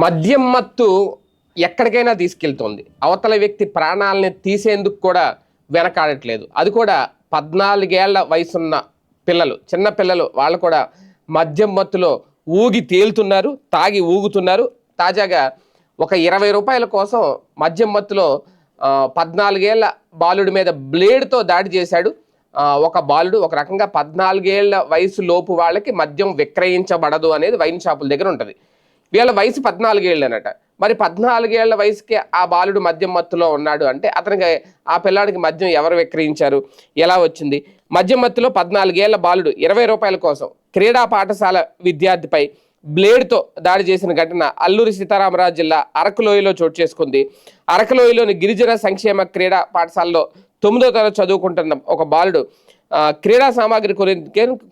మద్యం మత్తు ఎక్కడికైనా తీసుకెళ్తుంది. అవతల వ్యక్తి ప్రాణాలని తీసేందుకు కూడా వెనకాడట్లేదు. అది కూడా పద్నాలుగేళ్ళ వయసున్న పిల్లలు చిన్న పిల్లలు వాళ్ళు కూడా మద్యం మత్తులో ఊగి తేలుతున్నారు తాగి ఊగుతున్నారు. తాజాగా ఒక ఇరవై రూపాయల కోసం మద్యం మత్తులో పద్నాలుగేళ్ళ బాలుడి మీద బ్లేడ్తో దాడి చేశాడు. ఒక బాలుడు ఒక రకంగా పద్నాలుగేళ్ళ వయసు లోపు వాళ్ళకి మద్యం విక్రయించబడదు అనేది వైన్ షాపుల దగ్గర ఉంటుంది. వీళ్ళ వయసు పద్నాలుగేళ్ళనట. మరి పద్నాలుగేళ్ళ వయసుకి ఆ బాలుడు మద్యం మత్తులో ఉన్నాడు అంటే అతనికి ఆ పిల్లాడికి మద్యం ఎవరు విక్రయించారు? ఎలా వచ్చింది? మద్యం మత్తులో పద్నాలుగేళ్ళ బాలుడు ఇరవై రూపాయల కోసం క్రీడా పాఠశాల విద్యార్థిపై బ్లేడ్తో దాడి చేసిన ఘటన అల్లూరి సీతారామరాజు జిల్లా అరకులోయలో చోటు చేసుకుంది. అరకులోయలోని గిరిజన సంక్షేమ క్రీడా పాఠశాలలో తొమ్మిదో తరగతి చదువుకుంటున్న ఒక బాలుడు క్రీడా సామాగ్రి కొనే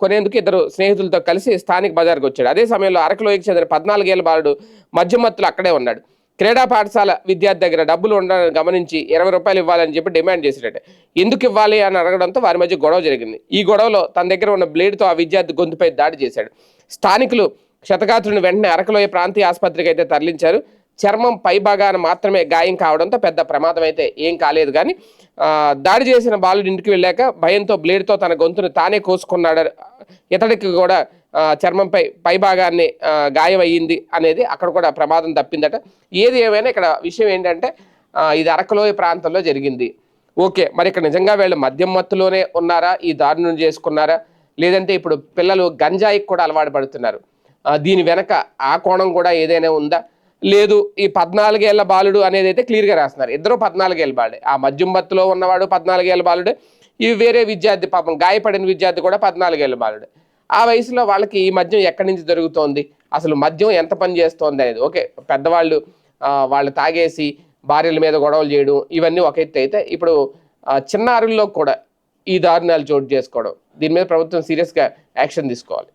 కొనేందుకు ఇద్దరు స్నేహితులతో కలిసి స్థానిక బజార్కి వచ్చాడు. అదే సమయంలో అరకులోయకి చెందిన పద్నాలుగేళ్ళ బాలుడు మధ్యమత్తులు అక్కడే ఉన్నాడు. క్రీడా పాఠశాల విద్యార్థి దగ్గర డబ్బులు ఉండాలని గమనించి ఇరవై రూపాయలు ఇవ్వాలని చెప్పి డిమాండ్ చేసినట్టు ఎందుకు ఇవ్వాలి అని అడగడంతో వారి మధ్య గొడవ జరిగింది. ఈ గొడవలో తన దగ్గర ఉన్న బ్లేడ్తో ఆ విద్యార్థి గొంతుపై దాడి చేశాడు. స్థానికులు క్షతగాత్రుని వెంటనే అరకులోయ ప్రాంతీయ ఆసుపత్రికి అయితే తరలించారు. చర్మం పైభాగాన మాత్రమే గాయం కావడంతో పెద్ద ప్రమాదం అయితే ఏం కాలేదు. కానీ దాడి చేసిన బాలుడు ఇంటికి వెళ్ళాక భయంతో బ్లేడ్తో తన గొంతును తానే కోసుకున్నాడు. ఇతడికి కూడా చర్మంపై పై భాగాన్ని గాయం అయ్యింది అనేది అక్కడ కూడా ప్రమాదం తప్పిందట. ఏది ఏమైనా ఇక్కడ విషయం ఏంటంటే ఇది అరకులోయ ప్రాంతంలో జరిగింది. ఓకే మరి ఇక్కడ నిజంగా వీళ్ళు మద్యం మత్తులోనే ఉన్నారా? ఈ దారుణం చేసుకున్నారా? లేదంటే ఇప్పుడు పిల్లలు గంజాయికి కూడా అలవాటు పడుతున్నారు. దీని వెనక ఆ కోణం కూడా ఏదైనా ఉందా? లేదు ఈ పద్నాలుగేళ్ళ బాలుడు అనేది అయితే క్లియర్గా రాస్తున్నారు. ఇద్దరు పద్నాలుగేళ్ళ బాలుడే. ఆ మద్యం మత్తులో ఉన్నవాడు పద్నాలుగేళ్ళ బాలుడే. ఇవి వేరే విద్యార్థి పాపం గాయపడిన విద్యార్థి కూడా పద్నాలుగేళ్ళ బాలుడే. ఆ వయసులో వాళ్ళకి ఈ మద్యం ఎక్కడి నుంచి దొరుకుతోంది? అసలు మద్యం ఎంత పని చేస్తోంది అనేది. ఓకే పెద్దవాళ్ళు వాళ్ళు తాగేసి భార్యల మీద గొడవలు చేయడం ఇవన్నీ ఒక ఎత్తు అయితే ఇప్పుడు చిన్నారుల్లో కూడా ఈ దారుణాలు చోటు చేసుకోవడం. దీని మీద ప్రభుత్వం సీరియస్గా యాక్షన్ తీసుకోవాలి.